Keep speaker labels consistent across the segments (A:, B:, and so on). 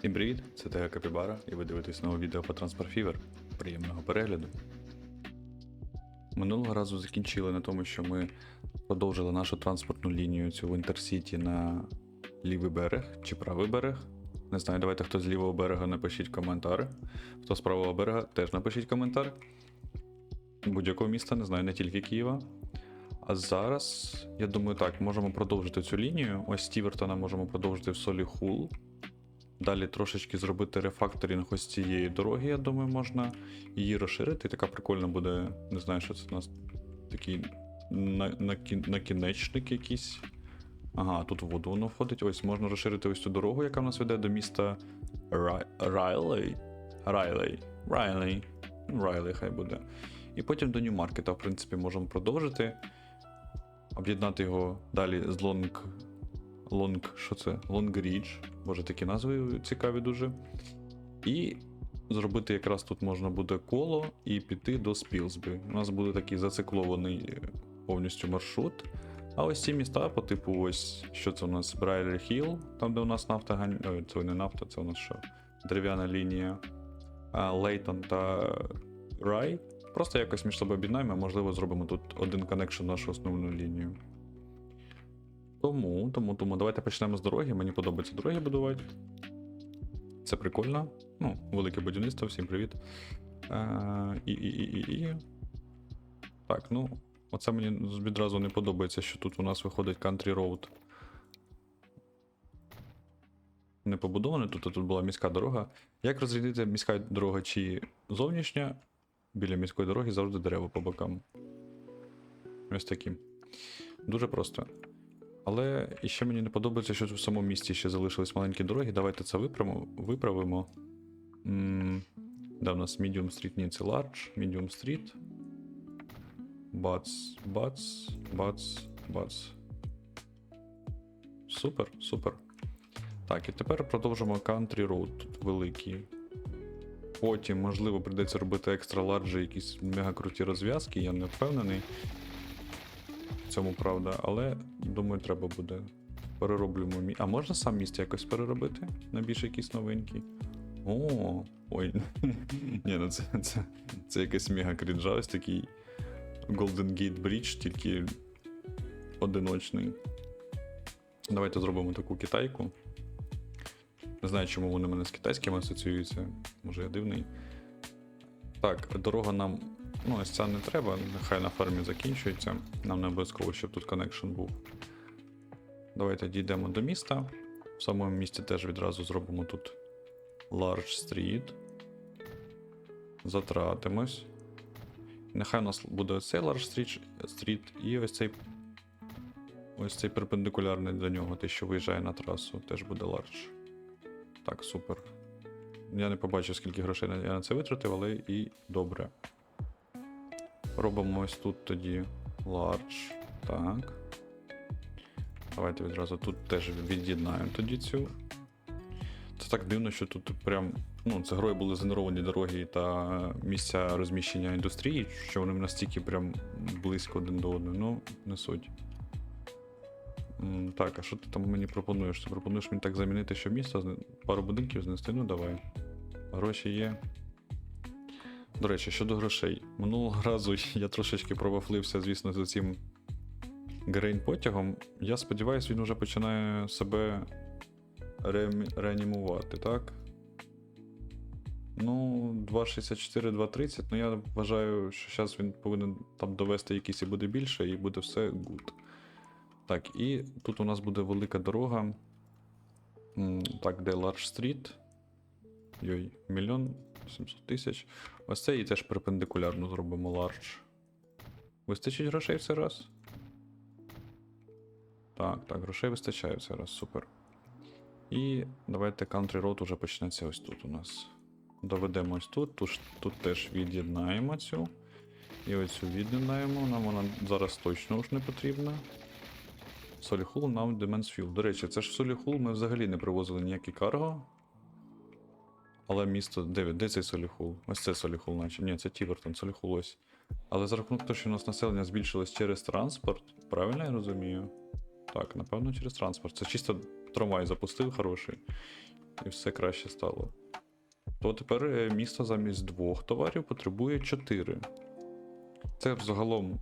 A: Всім привіт! Це Тега Капібара, і ви дивитесь нове відео по Transport Fever. Приємного перегляду. Минулого разу закінчили на тому, що ми продовжили нашу транспортну лінію цю в Інтерсіті на лівий берег чи правий берег. Не знаю, давайте хто з лівого берега напишіть коментар. Хто з правого берега теж напишіть коментар. Будь-якого міста, не знаю, не тільки Києва. А зараз, я думаю, так, можемо продовжити цю лінію. Ось Стівертона можемо продовжити в Солі Хул. Далі трошечки зробити рефакторинг ось цієї дороги, я думаю, можна її розширити. Така прикольна буде, не знаю, що це у нас такий на, на, накінечник якийсь. Ага, тут воду воно входить. Ось можна розширити ось цю дорогу, яка в нас веде до міста Рай... Райлей. Райлей. Райлей. Райлей хай буде. І потім до Нью-Маркета, в принципі, можемо продовжити. Об'єднати його далі з Лонг. Лонг, що це? Лонгрідж. Боже, такі назви цікаві дуже. І зробити якраз тут можна буде коло і піти до Спілсбі. У нас буде такий зациклований е, повністю маршрут. А ось ці міста по типу, ось що це у нас Брайлер Хілл, там де у нас нафта. Ой, це не нафта, це у нас що? Дерев'яна лінія. А Лейтон та Рай. Просто якось між собою об'єднаємо, можливо, зробимо тут один коннекшн нашу основну лінію. Тому, тому, тому, давайте почнемо з дороги. Мені подобається дороги будувати. Це прикольно. Ну, велике будівництво, всім привіт. Е, і, і, і, і. Так, ну, оце мені відразу не подобається, що тут у нас виходить Country Road. Не побудоване, тут, тут була міська дорога. Як розрядити міська дорога чи зовнішня? Біля міської дороги завжди дерева по бокам. Ось такі. Дуже просто. Але іще мені не подобається, що в самому місті ще залишились маленькі дороги. Давайте це виправимо. виправимо. М, в нас Medium Street ні, це Large, Medium Street. Бац, бац, бац, бац. Супер, супер. Так, і тепер продовжимо Country Road тут великий. Потім, можливо, прийдеться робити екстра ларджі, якісь мега круті розв'язки, я не впевнений цьому правда, але думаю, треба буде. Перероблюємо мі. А можна сам міст якось переробити? На більш якийсь новенький? О, ой. Ні, ну це, це, це якась мега крінжа, ось такий Golden Gate Bridge, тільки одиночний. Давайте зробимо таку китайку. Не знаю, чому вони мене з китайським асоціюються. Може я дивний. Так, дорога нам. Ну, ось ця не треба, нехай на фермі закінчується. Нам не обов'язково, щоб тут коннекшн був. Давайте дійдемо до міста. В самому місті теж відразу зробимо тут Large Street. Затратимось. Нехай у нас буде ось цей Large Street, Street і ось цей. Ось цей перпендикулярний до нього, те, що виїжджає на трасу, теж буде Large. Так, супер. Я не побачив, скільки грошей я на це витратив, але і добре. Робимо ось тут тоді large. Так. Давайте відразу тут теж від'єднаємо тоді цю. Це так дивно, що тут прям. Ну, це грою були згенеровані дороги та місця розміщення індустрії, що вони настільки прям близько один до одного. Ну, не суть. Так, а що ти там мені пропонуєш? Ти пропонуєш мені так замінити, що місто, пару будинків знести? Ну давай. Гроші є. До речі, щодо грошей. Минулого разу я трошечки провафлився, звісно, за цим грейн потягом. Я сподіваюся, він вже починає себе реамі- реанімувати, так? Ну, 2.64, 2.30, ну я вважаю, що зараз він повинен там довести якийсь і буде більше, і буде все good. Так, і тут у нас буде велика дорога. Так, де Large Street. Йой, мільйон 700 тисяч. Ось це і теж перпендикулярно зробимо large. Вистачить грошей в цей раз? Так, так, грошей вистачає в цей раз, супер. І давайте Country Road уже почнеться ось тут у нас. Доведемо ось тут, тут, тут теж від'єднаємо цю. І оцю від'єднаємо. Нам вона зараз точно ж не потрібна. Соліхул нам Demen's Fuel. До речі, це ж в Соліхул ми взагалі не привозили ніякі карго. Але місто. Де, де цей Соліхул? Ось це Соліхул, наче. Ні, це Тівертон, Соліхул ось. Але за рахунок того, що у нас населення збільшилось через транспорт, правильно я розумію? Так, напевно, через транспорт. Це чисто трамвай запустив хороший. і все краще стало. То тепер е, місто замість двох товарів потребує чотири. Це взагалом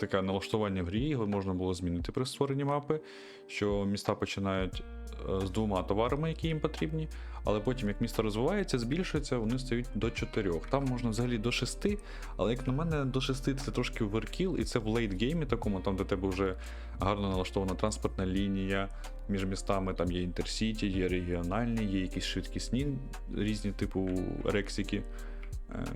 A: таке налаштування в грі, його можна було змінити при створенні мапи, що міста починають е, з двома товарами, які їм потрібні, але потім, як місто розвивається, збільшується, вони стають до чотирьох. Там можна взагалі до шести, але як на мене, до шести це трошки оверкіл, і це в лейтгеймі такому, там де тебе вже гарно налаштована транспортна лінія між містами, там є інтерсіті, є регіональні, є якісь швидкісні різні типу рексики. Е,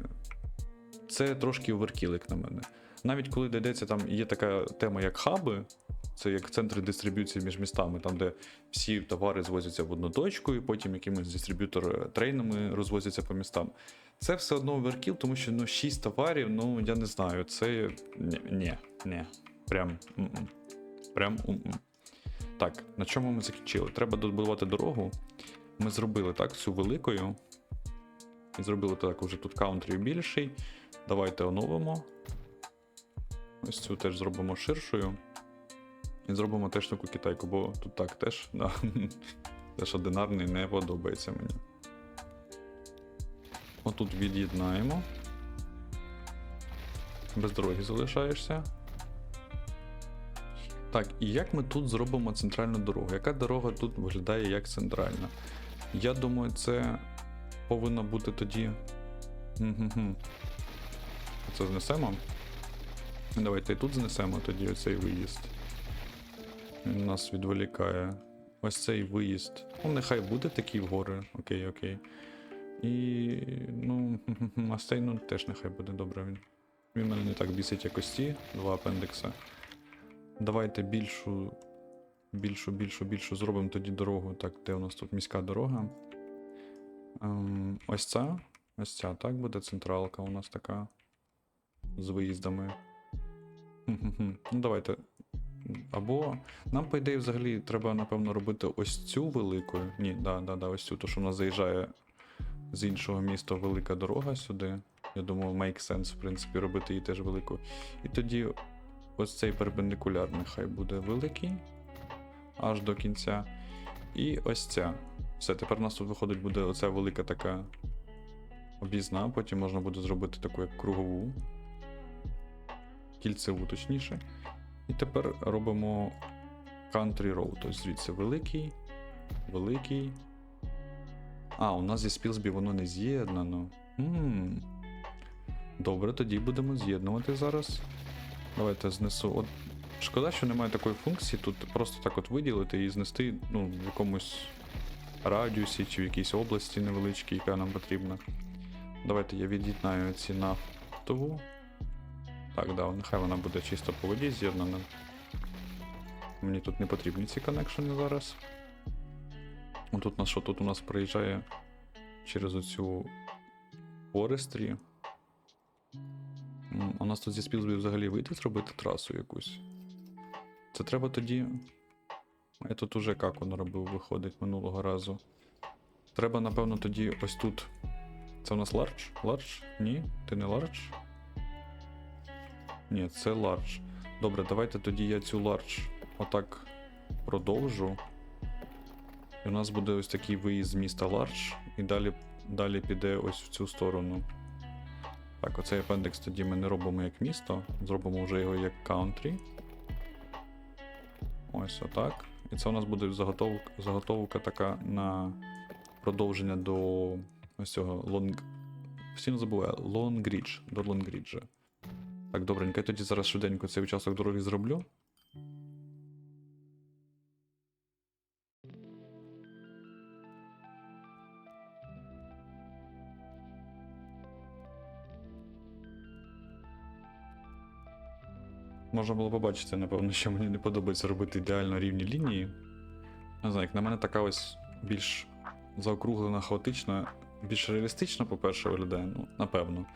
A: Це трошки оверкіл, як на мене. Навіть коли дійдеться, там є така тема, як хаби, це як центри дистриб'юції між містами, там, де всі товари звозяться в одну точку, і потім якимись дистриб'ютор трейнами розвозяться по містам. Це все одно оверкіл, тому що ну, 6 товарів, ну я не знаю, це. Ні, ні. Прям. м-м. Прям. м-м. Так, на чому ми закінчили? Треба добудувати дорогу. Ми зробили так, цю великою. І зробили так, уже тут каунтрі більший. Давайте оновимо. Ось цю теж зробимо ширшою. І зробимо теж таку китайку, бо тут так теж, да. теж одинарний не подобається мені. Отут від'єднаємо. Без дороги залишаєшся. Так, і як ми тут зробимо центральну дорогу? Яка дорога тут виглядає як центральна? Я думаю, це повинно бути тоді. Це знесемо. Давайте і тут знесемо тоді оцей виїзд. Він нас відволікає. Ось цей виїзд. Ну, нехай буде такий вгори. Окей, окей. І. ну. А ну, теж нехай буде добре. Він. Він мене не так бісить, як ось ці два апендекса. Давайте більшу. Більшу, більшу, більшу зробимо тоді дорогу. Так, де у нас тут міська дорога? Ем, ось ця. Ось ця, так буде централка у нас така. З виїздами. Ну, давайте. Або нам, по ідеї, взагалі треба, напевно, робити ось цю великою. Ні, да, да, да, ось цю, то що в нас заїжджає з іншого міста велика дорога сюди. Я думаю, make sense, в принципі, робити її теж великою. І тоді ось цей перпендикуляр нехай буде великий. Аж до кінця. І ось ця. Все, тепер у нас тут виходить буде оця велика така об'їзна, потім можна буде зробити таку як кругову. Кільцеву, точніше. І тепер робимо Country Road. Тобто звідси великий, великий. А, у нас зі Спілсбі воно не з'єднано. Добре, тоді будемо з'єднувати зараз. Давайте знесу. От Шкода, що немає такої функції, тут просто так от виділити і знести ну, в якомусь радіусі чи в якійсь області невеличкій, яка нам потрібна. Давайте я від'єднаю ці нафтову. Так, да, нехай вона буде чисто по воді з'єднана. Мені тут не потрібні ці коннекшени зараз. Тут у нас що тут у нас проїжджає через оцю. М, У нас тут зі Спілсбі взагалі вийде зробити трасу якусь. Це треба тоді. Я тут уже як воно робив, виходить минулого разу. Треба, напевно, тоді ось тут. Це у нас лардж? Лардж? Ні? Ти не лардж? Ні, це лардж. Добре, давайте тоді я цю лардж отак продовжу. І у нас буде ось такий виїзд з міста лардж, і далі, далі піде ось в цю сторону. Так, оцей апендекс тоді ми не робимо як місто, зробимо вже його як country. Ось отак. І це у нас буде заготовка, заготовка така на продовження до ось цього лонг. Постійно забуваю, Лонгрідж, до Лонгріджа. Так, добренько, я тоді зараз швиденько цей участок дороги зроблю. Можна було побачити, напевно, що мені не подобається робити ідеально рівні лінії. Не знаю, як на мене така ось більш заокруглена, хаотична, більш реалістична, по-перше, виглядає, ну, напевно,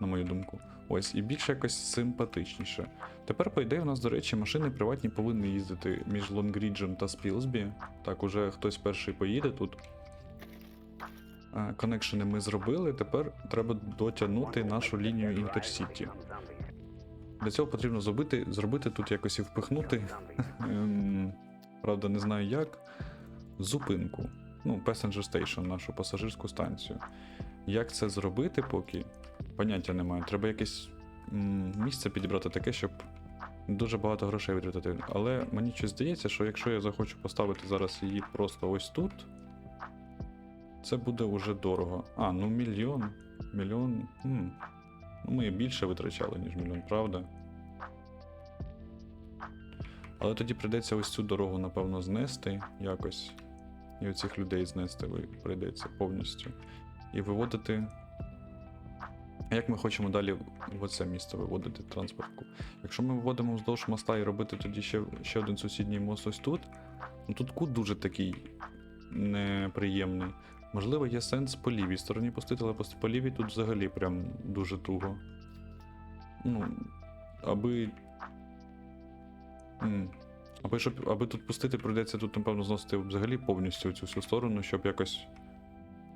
A: на мою думку. Ось, і більш якось симпатичніше. Тепер, по ідеї, у нас, до речі, машини приватні повинні їздити між Лонгріджем та Спілсбі. Так, уже хтось перший поїде тут. Е, Коннекшени ми зробили, тепер треба дотягнути нашу лінію Інтерсіті. Для цього потрібно зробити, зробити тут якось і впихнути. ем, Правда, не знаю як. Зупинку. ну, Passenger Station, нашу пасажирську станцію. Як це зробити поки? Поняття немає. Треба якесь місце підібрати таке, щоб дуже багато грошей витратити. Але мені щось здається, що якщо я захочу поставити зараз її просто ось тут, це буде вже дорого. А, ну мільйон. Мільйон. М. Ну, ми більше витрачали, ніж мільйон, правда? Але тоді прийдеться ось цю дорогу, напевно, знести якось. І оцих людей знести прийдеться повністю. І виводити. Як ми хочемо далі в оце місто виводити транспортку? Якщо ми виводимо вздовж моста і робити тоді ще, ще один сусідній мост ось тут, ну тут кут дуже такий неприємний. Можливо, є сенс по лівій стороні пустити, але по- лівій тут взагалі прям дуже туго. Ну, аби. М. Аби, щоб, аби тут пустити, прийдеться тут, напевно, зносити взагалі повністю цю всю сторону, щоб якось.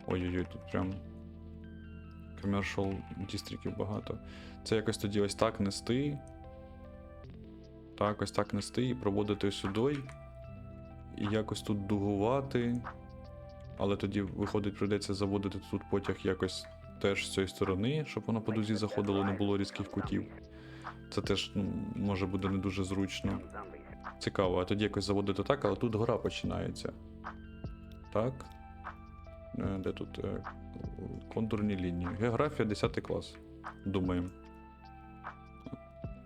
A: Ой-ой-ой, тут прям. Commercial дістриків багато. Це якось тоді ось так нести. Так, ось так нести і проводити сюди. І якось тут дугувати. Але тоді, виходить, прийдеться заводити тут потяг якось теж з цієї сторони, щоб воно по дузі заходило, не було різких кутів. Це теж ну, може буде не дуже зручно. Цікаво, а тоді якось заводити так, але тут гора починається. Так. Е, Де тут е, контурні лінії? Географія 10 клас. Думаємо.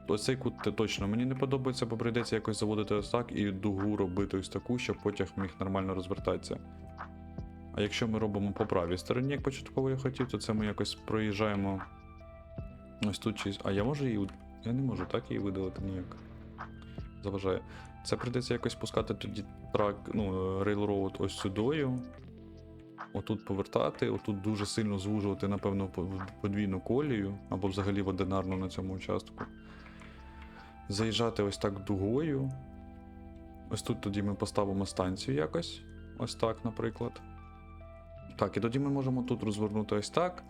A: Ось цей кут точно мені не подобається, бо прийдеться якось заводити ось так і дугу робити ось таку, щоб потяг міг нормально розвертатися. А якщо ми робимо по правій стороні, як початково я хотів, то це ми якось проїжджаємо ось тут чи. А я можу її. Я не можу так її видалити ніяк. Заважає. Це прийдеться якось пускати тоді трак, ну, рейлроуд ось сюдою. Отут повертати, отут дуже сильно звужувати, напевно, подвійну колію, або взагалі в одинарну на цьому участку. Заїжджати ось так дугою. Ось тут тоді ми поставимо станцію якось. Ось так, наприклад. Так, і тоді ми можемо тут розвернути ось так.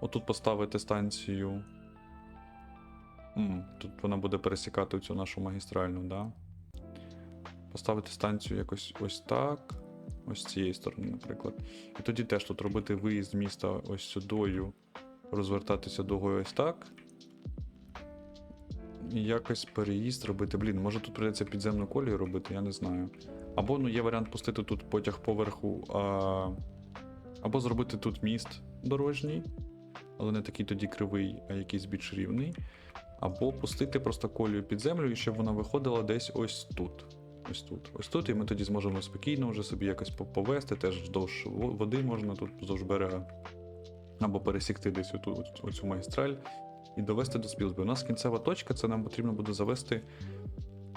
A: Отут поставити станцію. Тут вона буде пересікати цю нашу магістральну, да? Поставити станцію якось ось так. Ось цієї сторони, наприклад. І тоді теж тут робити виїзд міста ось сюдою, розвертатися дугою ось так. І якось переїзд робити. Блін, може тут прийдеться підземну колію робити, я не знаю. Або ну, є варіант пустити тут потяг поверху, а... або зробити тут міст дорожній, але не такий тоді кривий, а якийсь більш рівний. Або пустити просто колію під землю, і щоб вона виходила десь ось тут. Ось тут. Ось тут, і ми тоді зможемо спокійно вже собі якось по- повести, теж вздовж води можна тут вздовж берега. Або пересікти десь оту, оцю магістраль і довести до Спілсбі. У нас кінцева точка, це нам потрібно буде завести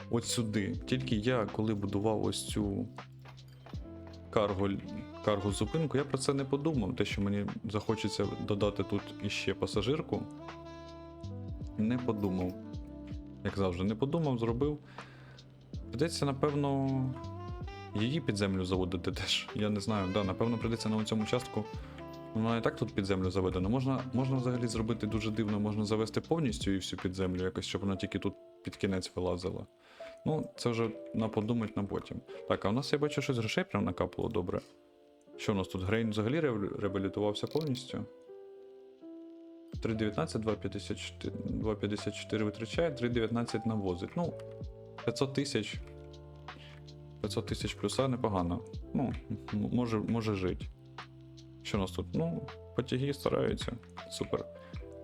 A: от сюди. Тільки я, коли будував ось цю карго, карго зупинку, я про це не подумав. Те, що мені захочеться додати тут іще пасажирку. Не подумав. Як завжди, не подумав, зробив. Придеться, напевно, її під землю заводити теж. Я не знаю, да, напевно, прийдеться на цьому частку. Вона і так тут під землю заведена. Можна, можна взагалі зробити дуже дивно, можна завести повністю і всю під землю, якось, щоб вона тільки тут під кінець вилазила. Ну, це вже на подумать на потім. Так, а у нас я бачу щось грошей прям накапало добре. Що у нас тут? Грейн взагалі реабілітувався повністю? 3.19, 2.54 2.54 витрачає, 3.19 навозить. Ну, 500 тисяч. 500 тисяч плюса непогано. Ну, може, може жити. Що у нас тут? Ну, потяги стараються. Супер.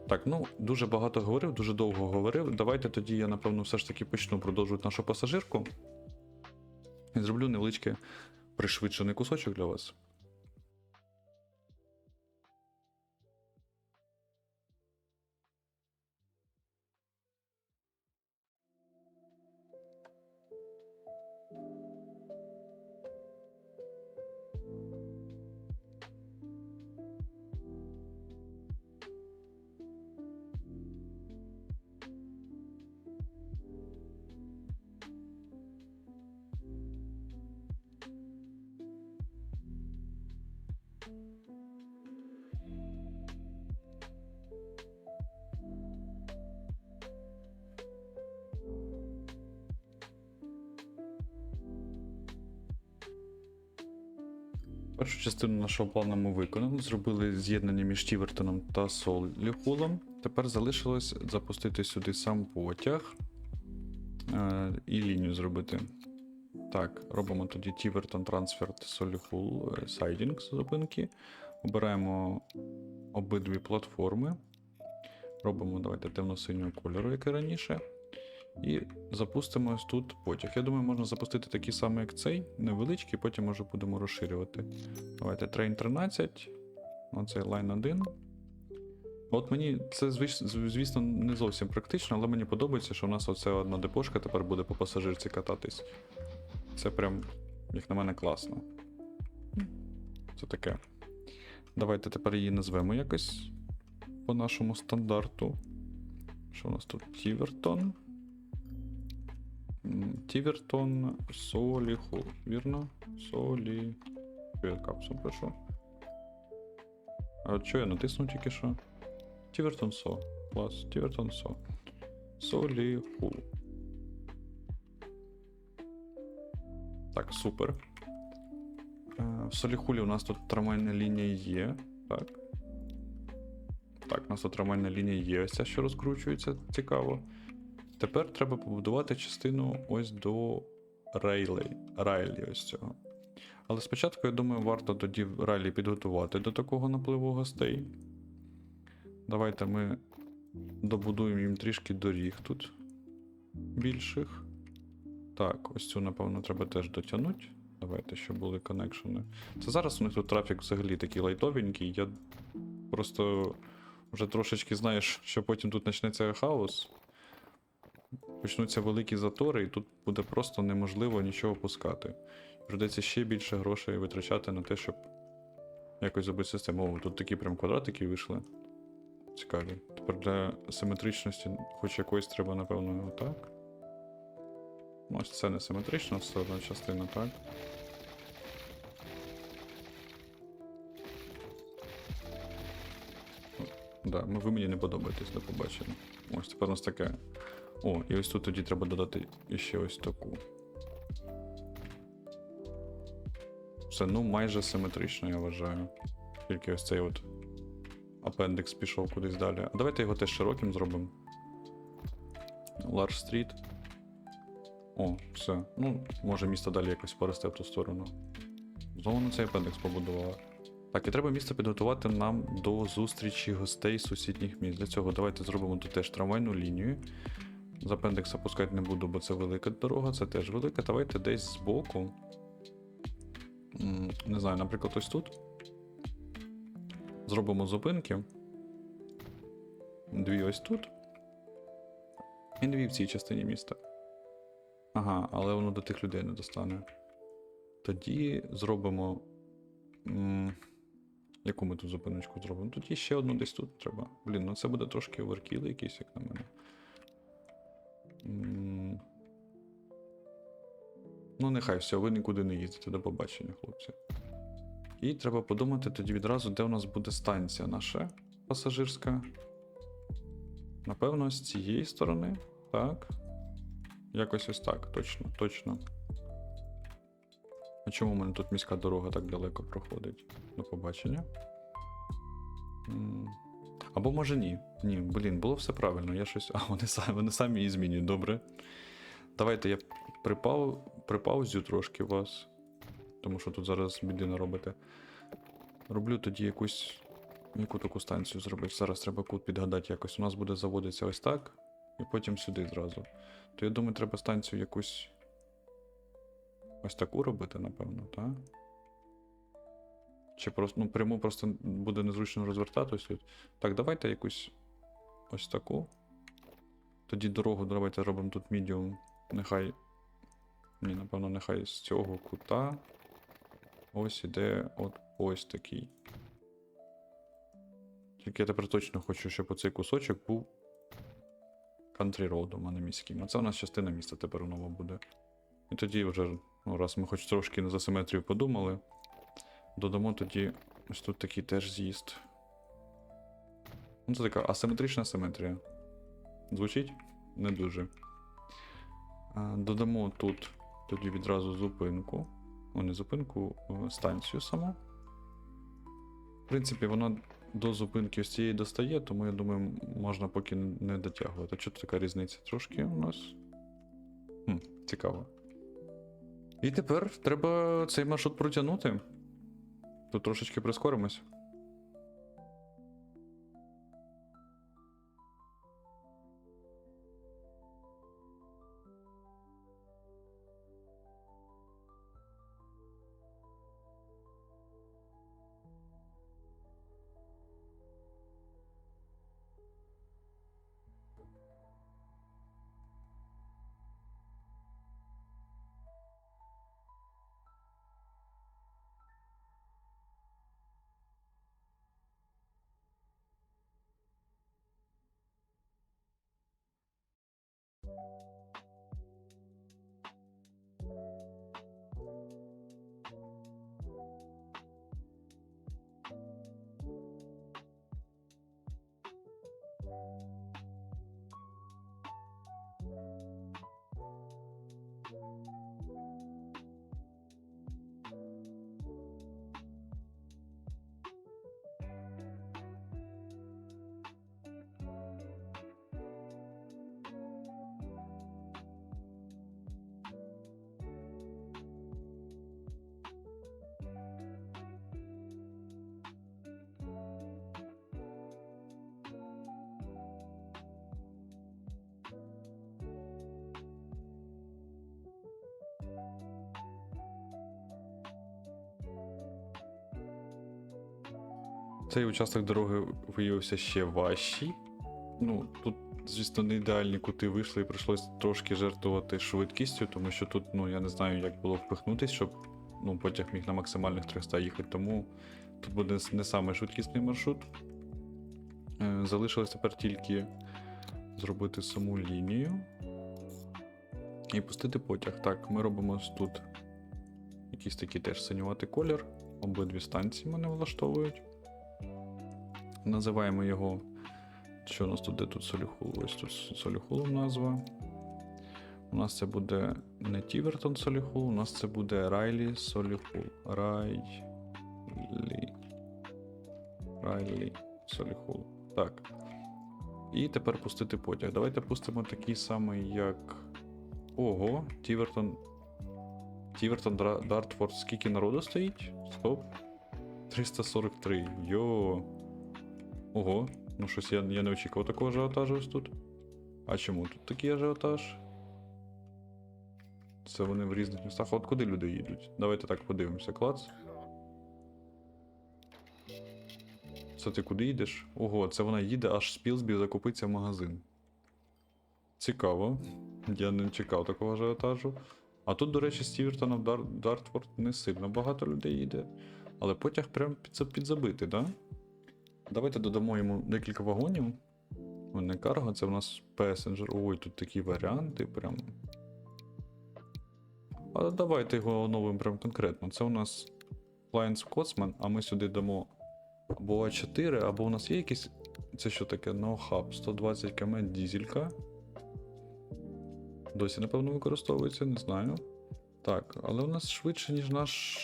A: Так, ну, дуже багато говорив, дуже довго говорив. Давайте тоді я, напевно, все ж таки почну продовжувати нашу пасажирку. І зроблю невеличкий пришвидшений кусочок для вас. Першу частину нашого плану ми виконали. Зробили з'єднання між Тівертоном та Соліхулом. Тепер залишилось запустити сюди сам потяг е, і лінію зробити. Так, робимо тоді Тівертон трансфер Соліхул сайдінг з зупинки. Обираємо обидві платформи. Робимо давайте темно-синього кольору, як і раніше. І запустимо ось тут потяг. Я думаю, можна запустити такий самий, як цей, невеличкий, потім може будемо розширювати. Давайте train 13, оцей line 1. От мені це, звісно, не зовсім практично, але мені подобається, що у нас оця одна депошка тепер буде по пасажирці кататись. Це прям, як на мене, класно. Це таке. Давайте тепер її назвемо якось по нашому стандарту. Що у нас тут? Тівертон. Тівертон Соліху. Вірно? Солі. Що я капсом пишу? А що я натиснув тільки що? Тівертон Со. Клас. Тівертон Со. Соліху. Так, супер. Е, В Соліхулі у нас тут трамвайна лінія є. Так. Так, у нас тут трамвайна лінія є, ось ця, що розкручується, цікаво. Тепер треба побудувати частину ось до рейлей, райлі ось цього. Але спочатку, я думаю, варто тоді райлі підготувати до такого напливу гостей. Давайте ми добудуємо їм трішки доріг тут більших. Так, ось цю, напевно, треба теж дотягнути. Давайте, щоб були коннекшени. Це зараз у них тут трафік взагалі такий лайтовенький. Я просто вже трошечки знаєш, що потім тут почнеться хаос. Почнуться великі затори, і тут буде просто неможливо нічого пускати. Придеться ще більше грошей витрачати на те, щоб якось зробити систему. О, тут такі прям квадратики вийшли. Цікаві. Тепер для симетричності, хоч якось треба, напевно, отак. Ну, Ось це не симетрична все одна частина, так? Да, ми- ви мені не подобаєтесь, до побачення. Ось тепер у нас таке. О, і ось тут тоді треба додати ще ось таку. Все, ну майже симетрично, я вважаю. Тільки ось цей от апендекс пішов кудись далі. А давайте його теж широким зробимо. Large Street. О, все. Ну, може місто далі якось поросте в ту сторону. Знову на цей апендекс побудувала. Так, і треба місце підготувати нам до зустрічі гостей сусідніх міст. Для цього давайте зробимо тут теж трамвайну лінію. З апендекса пускати не буду, бо це велика дорога, це теж велика. Давайте десь збоку. Не знаю, наприклад, ось тут. Зробимо зупинки. Дві ось тут. І дві в цій частині міста. Ага, але воно до тих людей не достане. Тоді зробимо. М, яку ми тут зупиночку зробимо? Тоді ще одну десь тут треба. Блін, ну це буде трошки оверкіл якийсь, як на мене. Ну, нехай все, ви нікуди не їздите, до побачення, хлопці. І треба подумати тоді відразу, де у нас буде станція наша пасажирська. Напевно, з цієї сторони. Так. Якось ось так, точно, точно. А чому в мене тут міська дорога так далеко проходить? До побачення. Або може ні. Ні, блін, було все правильно. Я щось. А, вони самі, вони самі її змінюють, добре. Давайте я припав, припаузю трошки вас. Тому що тут зараз біди наробите. Роблю тоді якусь. Яку таку станцію зробити? Зараз треба кут підгадати якось. У нас буде заводитися ось так, і потім сюди зразу. То я думаю, треба станцію якусь. Ось таку робити, напевно, так? Чи просто, ну, пряму просто буде незручно розвертатись. Так, давайте якусь ось таку. Тоді дорогу давайте робимо тут medium. Нехай. Ні, напевно, нехай з цього кута. Ось іде от ось такий. Тільки я тепер точно хочу, щоб оцей кусочок був road, а не міським. А це у нас частина міста тепер нова буде. І тоді вже, ну, раз ми хоч трошки за симетрію подумали, додамо тоді ось тут такий теж з'їзд. Ну, це така асиметрична симетрія. Звучить? Не дуже. Додамо тут тоді відразу зупинку. О, не зупинку, станцію саму. В принципі, вона до зупинки ось цієї достає, тому я думаю, можна поки не дотягувати. Чого така різниця трошки у нас? Хм, цікаво. І тепер треба цей маршрут протягнути. Тут трошечки прискоримось. Цей участок дороги виявився ще важчий. Ну, тут, звісно, не ідеальні кути вийшли і прийшлось трошки жертвувати швидкістю, тому що тут, ну, я не знаю, як було впихнутись, щоб ну, потяг міг на максимальних 300 їхати, тому тут буде не самий швидкісний маршрут. Е, Залишилось тепер тільки зробити саму лінію і пустити потяг. Так, ми робимо тут якийсь такий теж синюватий колір. Обидві станції мене влаштовують. Називаємо його. Що у нас тут? Де тут Соліхул? Ось тут Соліхулом назва. У нас це буде не Тівертон Соліхул, у нас це буде Райлі Соліхул. Райлі. Райлі Соліхул. Так. І тепер пустити потяг. Давайте пустимо такий самий, як. Ого, Тівертон. Тівертон Дартфорд. Скільки народу стоїть? Стоп. 343. Йо. Ого, ну щось я, я не очікував такого ажіотажу ось тут. А чому тут такий ажіотаж? Це вони в різних містах. От куди люди їдуть? Давайте так подивимося. Клац. Це ти куди їдеш? Ого, це вона їде аж з Пілсбі закупиться в магазин. Цікаво. Я не чекав такого ажіотажу. А тут, до речі, з Тівертона в Дар... Дартфорд не сильно багато людей їде. Але потяг прям підзабитий, так? Да? Давайте додамо йому декілька вагонів. Не карго, це в нас песенджер. Ой, тут такі варіанти прям. А давайте його оновимо прям конкретно. Це у нас Lions Scotsman, а ми сюди дамо або А4, або у нас є якісь. Це що таке? No Hub 120 км дізелька. Досі, напевно, використовується, не знаю. Так, але у нас швидше, ніж наш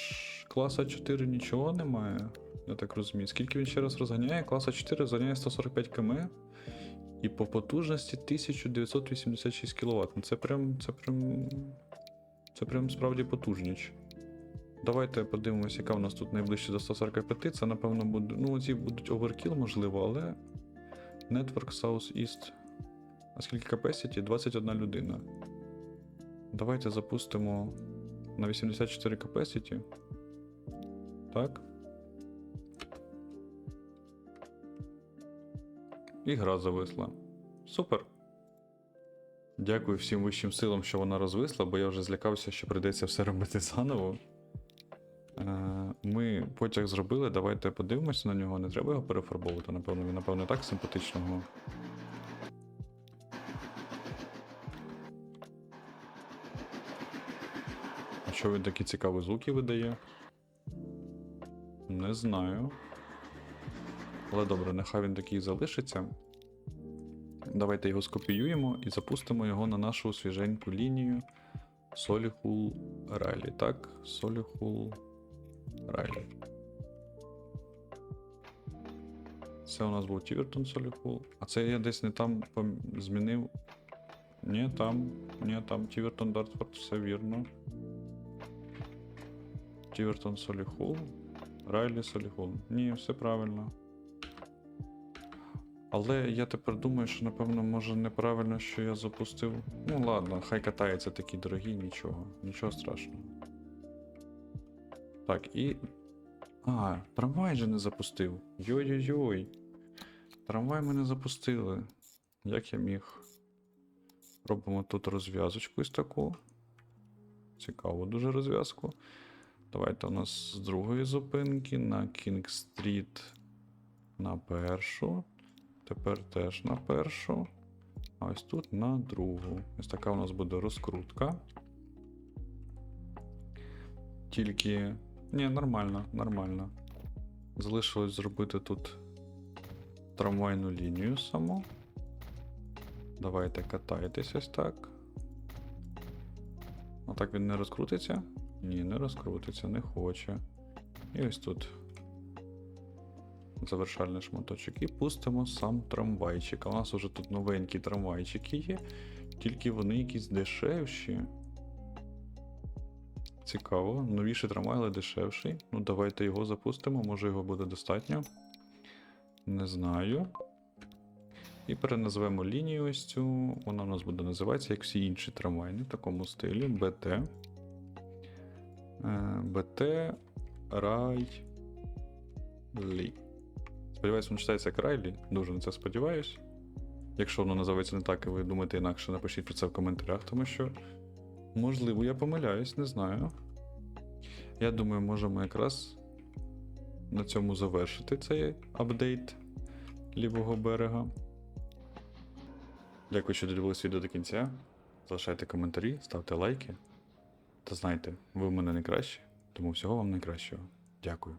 A: клас А4 нічого немає. Я так розумію. Скільки він ще раз розганяє? Клас А4 розганяє 145 км. І по потужності 1986 кВт. Ну це прям. Це прям. Це прям справді потужніч. Давайте подивимося, яка у нас тут найближче до 145. Це, напевно, буде. Ну, ці будуть оверкіл, можливо, але. Network South East. А скільки capacity? 21 людина. Давайте запустимо на 84 capacity. Так. І гра зависла. Супер. Дякую всім вищим силам, що вона розвисла, бо я вже злякався, що прийдеться все робити заново. Е, Ми потяг зробили, давайте подивимося на нього. Не треба його перефарбовувати, напевно, він, напевно, так симпатичного. А що він такі цікаві звуки видає? Не знаю. Але добре, нехай він такий залишиться. Давайте його скопіюємо і запустимо його на нашу свіженьку лінію Solihul Rally. Так, Solihul Rally. Це у нас був Тівертон Соліхул. А це я десь не там змінив. Ні, там, ні, там Тівертон Дартфорд, все вірно. Тівертон Соліхул. Райлі Соліхул. Ні, все правильно. Але я тепер думаю, що напевно може неправильно, що я запустив. Ну ладно, хай катається такий дорогий, нічого, нічого страшного. Так, і. А, трамвай же не запустив. Йой-йой-йой. Трамвай ми не запустили. Як я міг? Робимо тут розв'язочку ось таку. Цікаву дуже розв'язку. Давайте у нас з другої зупинки на Кінг-стріт на першу. Тепер теж на першу. А ось тут на другу. Ось така у нас буде розкрутка. Тільки. Ні, нормально, нормально. Залишилось зробити тут трамвайну лінію саму. Давайте катайтесь ось так. А так він не розкрутиться? Ні, не розкрутиться, не хоче. І ось тут завершальний шматочок. І пустимо сам трамвайчик. А у нас вже тут новенькі трамвайчики є, тільки вони якісь дешевші. Цікаво, новіший трамвай, але дешевший. Ну, давайте його запустимо, може його буде достатньо. Не знаю. І переназвемо лінію ось цю. Вона у нас буде називатися, як всі інші трамвайні в такому стилі. БТ. Е, БТ Рай. Лі. Сподіваюсь, воно читається як Райлі. Дуже на це сподіваюсь. Якщо воно називається не так, і ви думаєте інакше, напишіть про це в коментарях, тому що, можливо, я помиляюсь, не знаю. Я думаю, можемо якраз на цьому завершити цей апдейт лівого берега. Дякую, що додивились відео до кінця. Залишайте коментарі, ставте лайки. Та знайте, ви в мене найкращі, тому всього вам найкращого. Дякую.